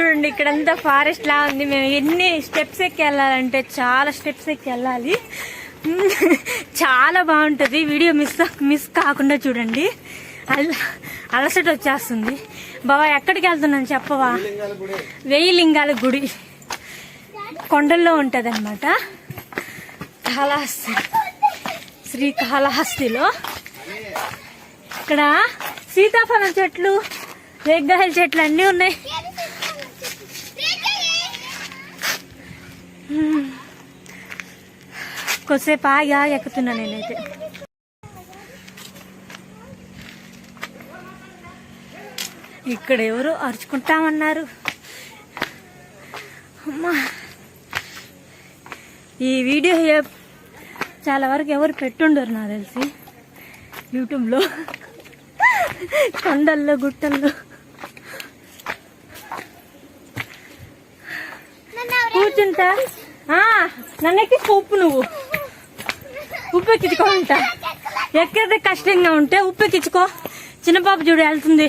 చూడండి ఇక్కడంతా ఫారెస్ట్ లా ఉంది. మేము ఎన్ని స్టెప్స్ ఎక్కి వెళ్ళాలంటే చాలా స్టెప్స్ ఎక్కి వెళ్ళాలి. చాలా బాగుంటుంది. వీడియో మిస్ మిస్ కాకుండా చూడండి. అలసట వచ్చేస్తుంది. బాబా ఎక్కడికి వెళ్తున్నాను చెప్పవా? వెయ్యి లింగాల గుడి. కొండల్లో ఉంటుంది అనమాట కాళహస్తి. శ్రీకాళహస్తిలో. ఇక్కడ సీతాఫలం చెట్లు రేగ్గాయల చెట్లు అన్నీ ఉన్నాయి. కొద్దిసేపు ఆగి ఆగి ఎక్కుతున్నా నేనైతే. ఇక్కడ ఎవరు అరుచుకుంటామన్నారు. అమ్మా. ఈ వీడియో చాలా వరకు ఎవరు పెట్టుండరు నాకు తెలిసి. యూట్యూబ్లో కొండల్లో గుట్టల్లో. కూర్చుంటా? ఆ, నన్ను ఎక్కించుకో ఉప్పు నువ్వు. ఉప్పు ఎక్కించుకో ఉంటా ఎక్కేది కష్టంగా ఉంటే ఉప్పు ఎక్కించుకో చిన్న పాప చూడు వెళ్తుంది.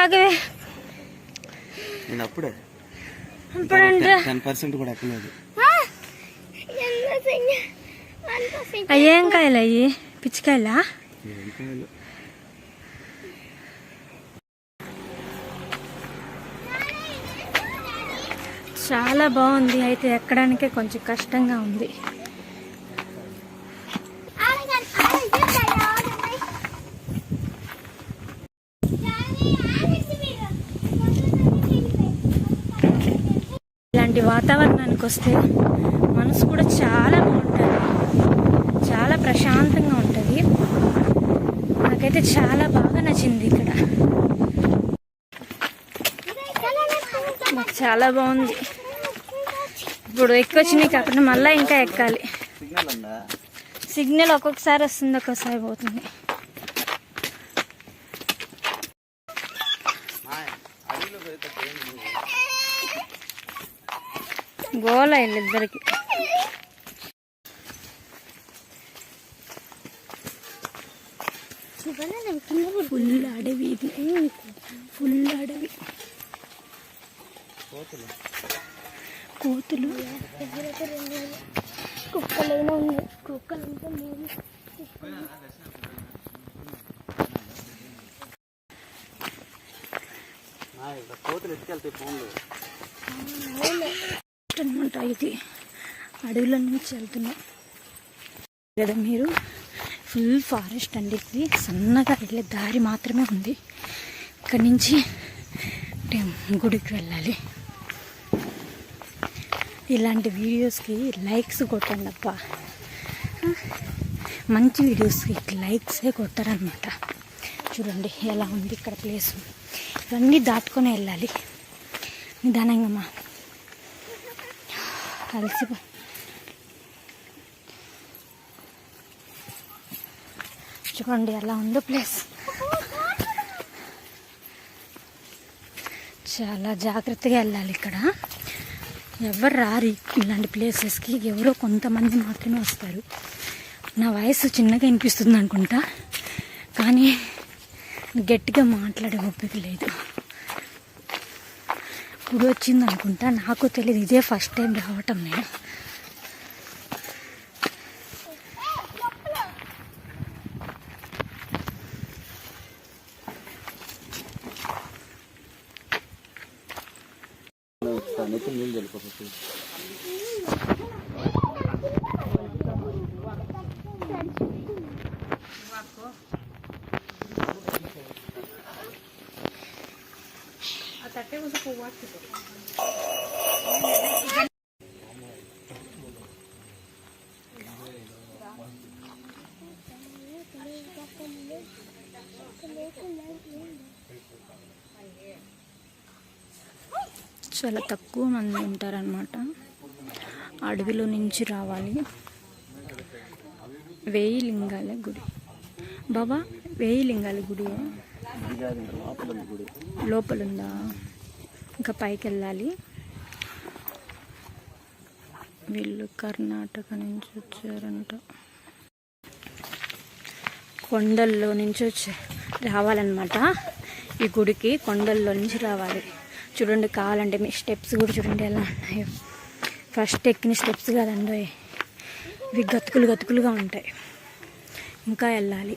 ఆగే. నేను అప్పుడే. ఇప్పుడంటే టెన్ పర్సెంట్ కూడా ఎక్కలేదు. అయ్యేం కాయలు అయ్యి? పిచ్చికాయలా? చాలా బాగుంది. అయితే ఎక్కడానికే కొంచెం కష్టంగా ఉంది. ఇలాంటి వాతావరణానికి వస్తే మనసు కూడా చాలా బాగుంటుంది. చాలా ప్రశాంతంగా ఉంటుంది. నాకైతే చాలా బాగా నచ్చింది ఇక్కడ. నాకు చాలా బాగుంది. ఇప్పుడు ఎక్కొచ్చినాయి కాకుండా మళ్ళీ ఇంకా ఎక్కాలి. సిగ్నల్ ఒక్కొక్కసారి వస్తుంది ఒక్కొక్కసారి పోతుంది? గోల వీళ్ళిద్దరికి. ఫుల్ అడవి ఇది. ఫుల్ అడవి. కోతులు. కుక్కలైనా ఉన్నాయి. కుక్కలు అంటే మేము కోతులు ఎత్తుకెళ్తాయి ఫోన్లు అనమాట ఇది అడవుల నుంచి వెళ్తున్నాం కదా మీరు? ఫుల్ ఫారెస్ట్ అండి ఇది. సన్నగా వెళ్ళే దారి మాత్రమే ఉంది. ఇక్కడి నుంచి టెం- గుడికి వెళ్ళాలి. ఇలాంటి వీడియోస్కి లైక్స్ కొట్టండి అబ్బా. మంచి వీడియోస్కి లైక్సే కొట్టారనమాట చూడండి ఎలా ఉంది ఇక్కడ ప్లేస్. ఇవన్నీ దాటుకొని వెళ్ళాలి. నిదానంగా మా అలసిపో. చూడండి ఎలా ఉందో ప్లేస్. చాలా జాగ్రత్తగా వెళ్ళాలి ఇక్కడ. ఎవరు రారు ఇలాంటి ప్లేసెస్కి ఎవరో కొంతమంది మాత్రమే వస్తారు. నా వయసు చిన్నగా వినిపిస్తుంది అనుకుంటా. కానీ గట్టిగా మాట్లాడే ఓపిక లేదు. ఇప్పుడు వచ్చింది అనుకుంటా. నాకు తెలియదు ఇదే ఫస్ట్ టైం రావటం నేను. చాలా తక్కువ మంది ఉంటారనమాట అడవిలో నుంచి రావాలి. వేయి లింగాల గుడి. బాబా వేయి లింగాల గుడి. కాదు ఇంకా పైకి వెళ్ళాలి వీళ్ళు కర్ణాటక నుంచి వచ్చారంట. కొండల్లో నుంచి వచ్చే రావాలన్నమాట. ఈ గుడికి కొండల్లో నుంచి రావాలి. చూడండి కావాలంటే మీ స్టెప్స్ కూడా చూడండి ఎలా ఉన్నాయో. ఫస్ట్ ఎక్కిన స్టెప్స్ కదండి ఇవి గతుకులు గతుకులుగా ఉంటాయి. ఇంకా వెళ్ళాలి.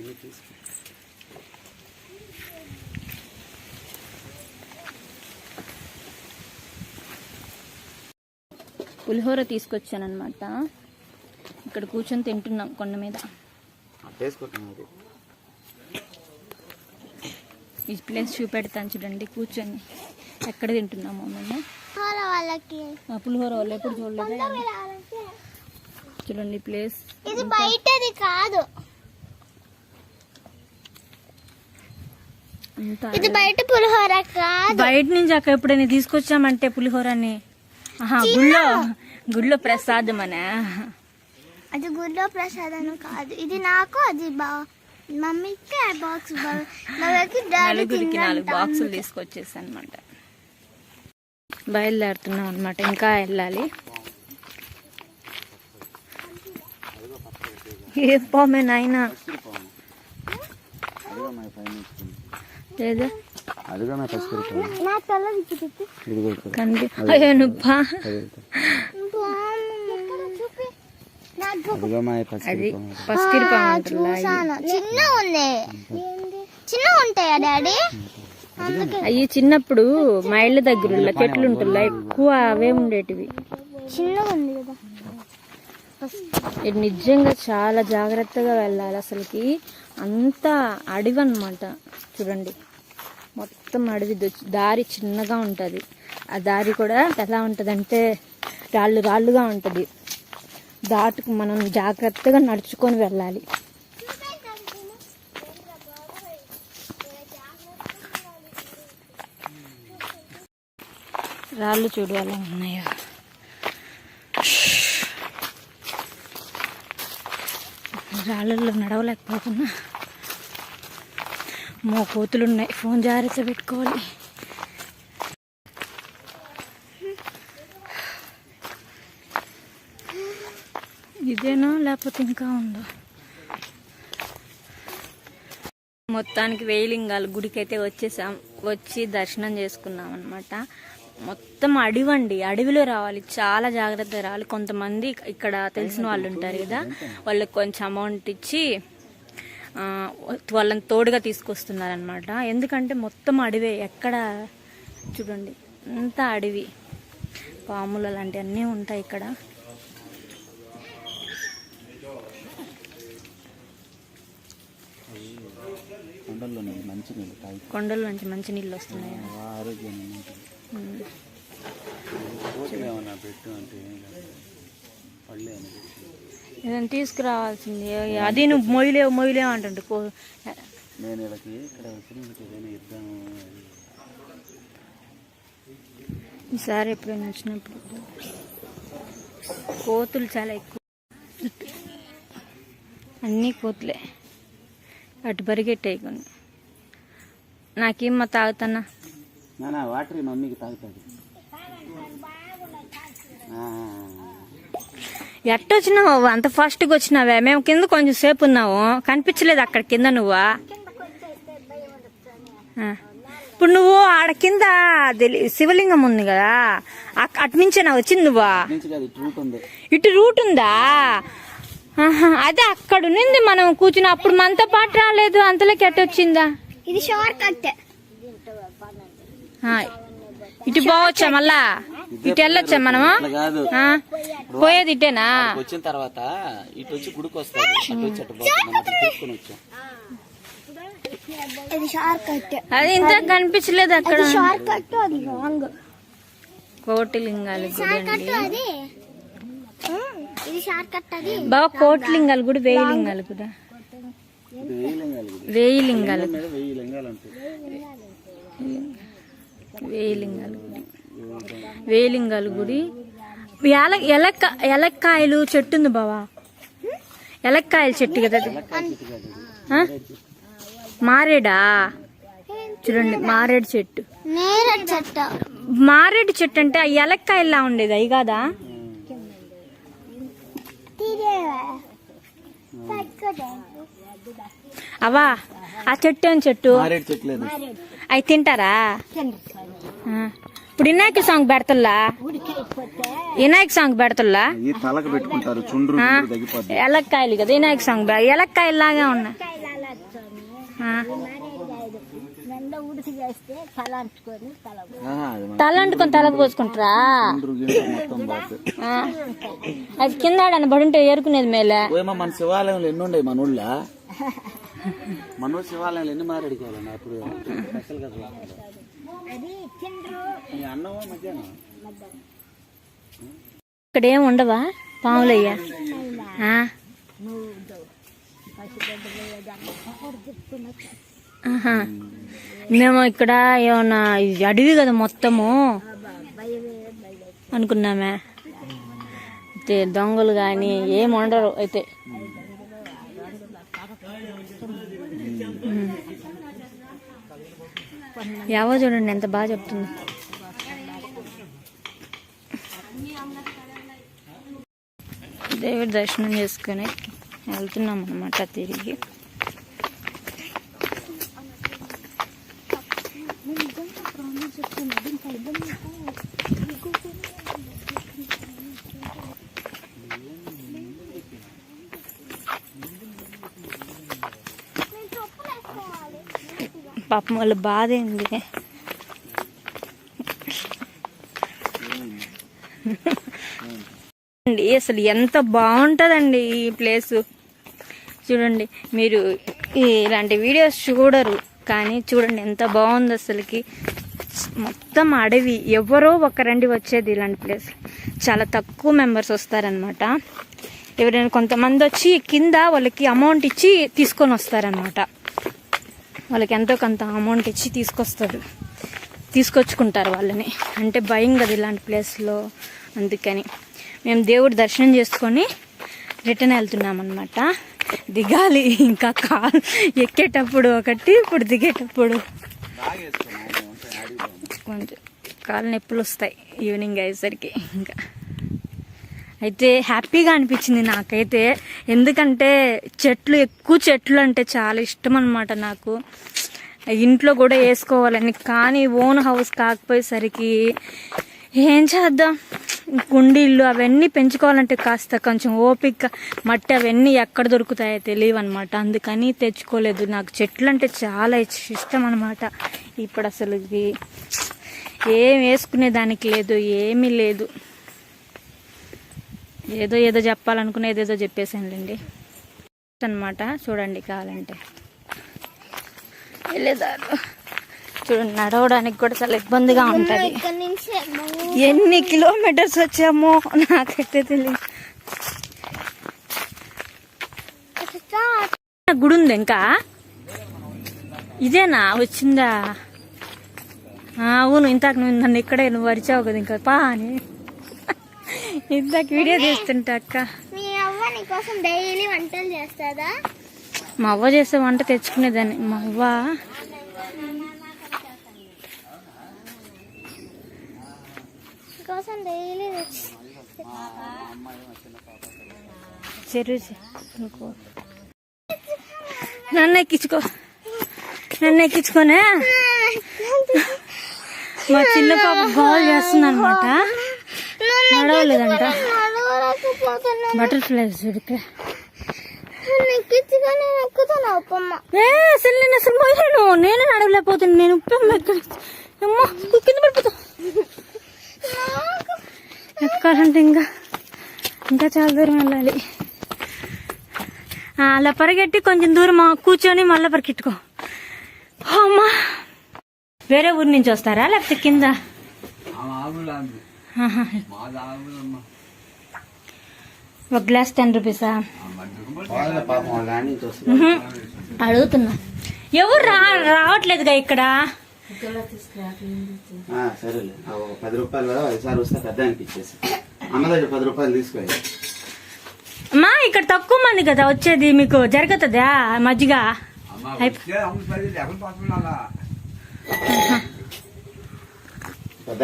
అవన్నీ తీసుకో? పులిహోర తీసుకొచ్చానమాట ఇక్కడ కూర్చొని తింటున్నాం కొండ మీద. ఈ ప్లేస్ చూపెడతాను చూడండి కూర్చొని ఎక్కడ తింటున్నామో మేము. వాళ్ళకి. ఆ పులిహోర వాళ్ళు ఎప్పుడు చూడలేదు? చూడండి ప్లేస్. ఇది బయటది కాదు. ఇది బయట పులిహోర కాదు. బయట నుంచి అక్కడ ఎప్పుడైనా తీసుకొచ్చామంటే పులిహోరని? ఆహా గుళ్ళో గుళ్ళో ప్రసాదం అనే అది గుడిలో ప్రసాదం కాదు. ఇది నాకు అది బా మమ్మీకి ఆ బాక్స్ బాబాకి డాడీ నలుగురికి నాలుగు బాక్సులు తీసుకొచ్చేసి అనమాట బయలుదేరుతున్నాం అనమాట ఇంకా వెళ్ళాలి. ఏ పోమే నాయనా అదిగో మా పైన ఇచ్చింది లేదా అదిగో కనిపి అయ్యో నువ్వా పసికిరి చిన్న ఉంది. చిన్న ఉంటాయా డాడీ? అవి చిన్నప్పుడు మా ఇళ్ళ దగ్గర ఉన్న చెట్లు ఉంటుందా ఎక్కువ అవే ఉండేటివి. చిన్నగా ఉంది కదా. ఇది నిజంగా చాలా జాగ్రత్తగా వెళ్ళాలి. అసలుకి అంతా అడవి అన్నమాట. చూడండి. మొత్తం అడవి దారి చిన్నగా ఉంటుంది. ఆ దారి కూడా ఎలా ఉంటుంది అంటే రాళ్ళు రాళ్ళుగా ఉంటుంది. దాటుకు మనం జాగ్రత్తగా నడుచుకొని వెళ్ళాలి. రాళ్ళు చూడు అలా ఉన్నాయా? రాళ్ళల్లో నడవలేకపోతున్నా. మో కోతులు ఉన్నాయి ఫోన్ జాగ్రత్త పెట్టుకోవాలి. ఇదేనా లేకపోతే ఇంకా ఉందో? మొత్తానికి వేయిలింగాల గుడికి అయితే వచ్చేసాం. వచ్చి దర్శనం చేసుకున్నాం అనమాట మొత్తం అడివండి అడవిలో రావాలి. చాలా జాగ్రత్తగా రావాలి. కొంతమంది ఇక్కడ తెలిసిన వాళ్ళు ఉంటారు కదా. వాళ్ళకి కొంచెం అమౌంట్ ఇచ్చి వాళ్ళని తోడుగా తీసుకొస్తున్నారనమాట ఎందుకంటే మొత్తం అడవే ఎక్కడ చూడండి అంతా అడవి. పాములు అలాంటివన్నీ ఉంటాయి ఇక్కడ. కొండల్లో మంచి నీళ్ళు కొండల నుంచి మంచి నీళ్ళు వస్తున్నాయి. ఆరోగ్యం ఏదైనా తీసుకురావాల్సింది. అది నువ్వు మొయ్యలేవు మొయ్యలేవు అంటుంటే కో నేను వీళ్ళకి ఇక్కడ ఏదైనా ఇద్దాము. ఈసారి ఎప్పుడైనా వచ్చినప్పుడు కోతులు చాలా ఎక్కువ. అన్నీ కోతులే. అటు పరిగెట్టాయి కొన్ని. నాకేం తాగుతానా నానా వాటర్ మమ్మీకి తాగుతుంది. ఎట్టొచ్చినావు అంత ఫాస్ట్గా వచ్చినావే? మేము కింద కొంచెం సేపు ఉన్నాము. కనిపించలేదు అక్కడ కింద నువ్వా. ఇప్పుడు నువ్వు ఆడ కింద శివలింగం ఉంది కదా? అక్- అటు నుంచేనా వచ్చింది నువ్వా? ఇటు రూట్ ఉంది. ఇటు రూట్ ఉందా? ఆహా, అదే అక్కడ ఉంది మనం కూర్చుని. అప్పుడు మనతో పాటు రాలేదు. అంతలోకి ఎట్ట వచ్చిందా? ఇది షార్ట్ కట్ ఇటు పోవచ్చా మళ్ళా? ఇటు వెళ్ళొచ్చా మనము కాదు. పోయేది ఇటేనా? వచ్చిన తర్వాత ఇటు వచ్చి గుడికి అటు వచ్చి అటు వచ్చాం. అది ఇంత కనిపించలేదు అక్కడ. షార్ట్ కట్ అది రాంగ్. కోటిలింగాల గుడి అండి అది. ఇది షార్ట్ కట్ అది. బాగా కోటిలింగాల గుడి వేయి లింగాలు కూడా. ఇది వెయ్యి లింగాలు ఇది వేయి లింగాలు మీద వెయ్యి లింగాలు ఉంటాయి వేయి లింగాల గుడి. ఎల ఎలక్క ఎలక్కాయలు చెట్టు ఉంది బావా. ఎలక్కాయల చెట్టు కదా? మారేడా? చూడండి మారేడు చెట్టు. నేరేడు చెట్టు. మారేడు చెట్టు అంటే ఆ ఎలక్కాయల్లా ఉండేది? అయి కాదా? అవా? ఆ చెట్టు ఏం చెట్టు? మారేడు చెట్లేదు అవి తింటారా. ఇప్పుడు వినాయక సాంగ్ పెడతల్లా? వినాయక సాంగ్ పెడతల్లా? తలకు పెట్టుకుంటారు చుండ్రు ఎలక్కాయలు కదా వినాయక సాంగ్. ఆ, అది మన తల అంటుకొని తలకు పోసుకుంటారా. అది కింద పడుంటే ఏరుకునేది మేలే. మన శివాలయంలో ఎన్ని ఉన్నాయి మన ఊళ్ళో? మన శివాలయంలో ఎన్ని మారేడు కావాలన్నా అప్పుడు ఇక్కడ ఏం ఉండవా? పాములయ్యా. మేము ఇక్కడ ఏమన్నా అడవి కదా మొత్తము. అనుకున్నామే. అయితే దొంగలు కానీ ఏం ఉండరు అయితే. యావో చూడండి ఎంత బాగా చెప్తుంది. దేవుడి దర్శనం చేసుకొని వెళ్తున్నాం అనమాట తిరిగి. పాపం వాళ్ళ బాధ ఏంది? అండి అసలు ఎంత బాగుంటుందండి ఈ ప్లేస్. చూడండి మీరు ఇలాంటి వీడియోస్ చూడరు కానీ చూడండి ఎంత బాగుంది అసలుకి. మొత్తం అడవి ఎవరో ఒకరండి వచ్చేది ఇలాంటి ప్లేస్. చాలా తక్కువ మెంబర్స్ వస్తారనమాట ఎవరైనా కొంతమంది వచ్చి కింద వాళ్ళకి అమౌంట్ ఇచ్చి తీసుకొని వస్తారనమాట వాళ్ళకి ఎంతో కొంత అమౌంట్ ఇచ్చి తీసుకొస్తారు. తీసుకొచ్చుకుంటారు వాళ్ళని. అంటే భయం కదా ఇలాంటి ప్లేస్లో అందుకని మేము దేవుడి దర్శనం చేసుకొని రిటర్న్ వెళ్తున్నాం అనమాట దిగాలి ఇంకా కాల్ ఎక్కేటప్పుడు ఒకటి ఇప్పుడు దిగేటప్పుడు. కొంచెం కాలు నొప్పులు వస్తాయి ఈవినింగ్ అయ్యేసరికి ఇంకా. అయితే హ్యాపీగా అనిపించింది నాకైతే. ఎందుకంటే చెట్లు ఎక్కువ చెట్లు అంటే చాలా ఇష్టం అనమాట నాకు. ఇంట్లో కూడా వేసుకోవాలని కానీ ఓన్ హౌస్ కాకపోయేసరికి ఏం చేద్దాం? కుండీళ్ళు అవన్నీ పెంచుకోవాలంటే కాస్త కొంచెం ఓపిక మట్టి అవన్నీ ఎక్కడ దొరుకుతాయో తెలియవన్నమాట. అందుకని తెచ్చుకోలేదు. నాకు చెట్లు అంటే చాలా ఇష్టం అనమాట ఇప్పుడు అసలు ఏం వేసుకునే దానికి లేదు ఏమీ లేదు. ఏదో ఏదో చెప్పాలనుకునేది ఏదో చెప్పేసానులేండి అనమాట చూడండి కావాలంటే. వెళ్ళేదారు. చూడండి నడవడానికి కూడా చాలా ఇబ్బందిగా ఉంటుంది. ఎన్ని కిలోమీటర్స్ వచ్చామో నాకైతే తెలియదు గుడి ఉంది ఇంకా? ఇదేనా? వచ్చిందా? అవును ఇంతాక నువ్వు నన్ను ఇక్కడే నువ్వు వరిచావు కదా ఇంకా. పా అని. ఇందాక వీడియో తీస్తుంటా అక్క. మీ అవ్వ నీకోసం డైలీ వంటలు చేస్తుందా? మా అవ్వ చేసే వంట తెచ్చుకునేదాన్ని. మా అవ్వ డైలీ చెరువు అనుకో నన్ను ఎక్కించుకో. నన్ను ఎక్కించుకోనే? మా చిన్న పాప గోల్ చేస్తుంది అనమాట నడవలేదంట. బటర్ఫ్లైస్ ఉప్పమ్మ ఏ అసలు నేను అసలు పోయాను నేను అమ్మా కింద పడిపోతా ఎక్కాలంటే ఇంకా ఇంకా చాలా దూరం వెళ్ళాలి. ఆ, అలా పరిగెట్టి కొంచెం దూరం కూర్చొని మళ్ళీ పరిగెట్టుకో. అమ్మా. వేరే ఊరి నుంచి వస్తారా? లేకపోతే కింద. ఒక గ్లాస్ టెన్ రూపీసా? అడుగుతున్నా. ఎవరు రా రావట్లేదుగా ఇక్కడ? ఆ, సరేలే. ఆ, ఒక పది రూపాయలు కదా ఈసారి వస్తే పెద్ద ఆయనకి ఇచ్చేసి అన్న దగ్గర పది రూపాయలు తీసుకోవాలి అమ్మా ఇక్కడ తక్కువ మంది కదా వచ్చేది మీకు జరుగుతుందా మజ్జిగ? పెద్ద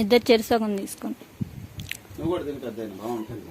ఇద్దరు చెరుసగం తీసుకోండి. నువ్వు కూడా తిని పెద్ద బాగుంటుంది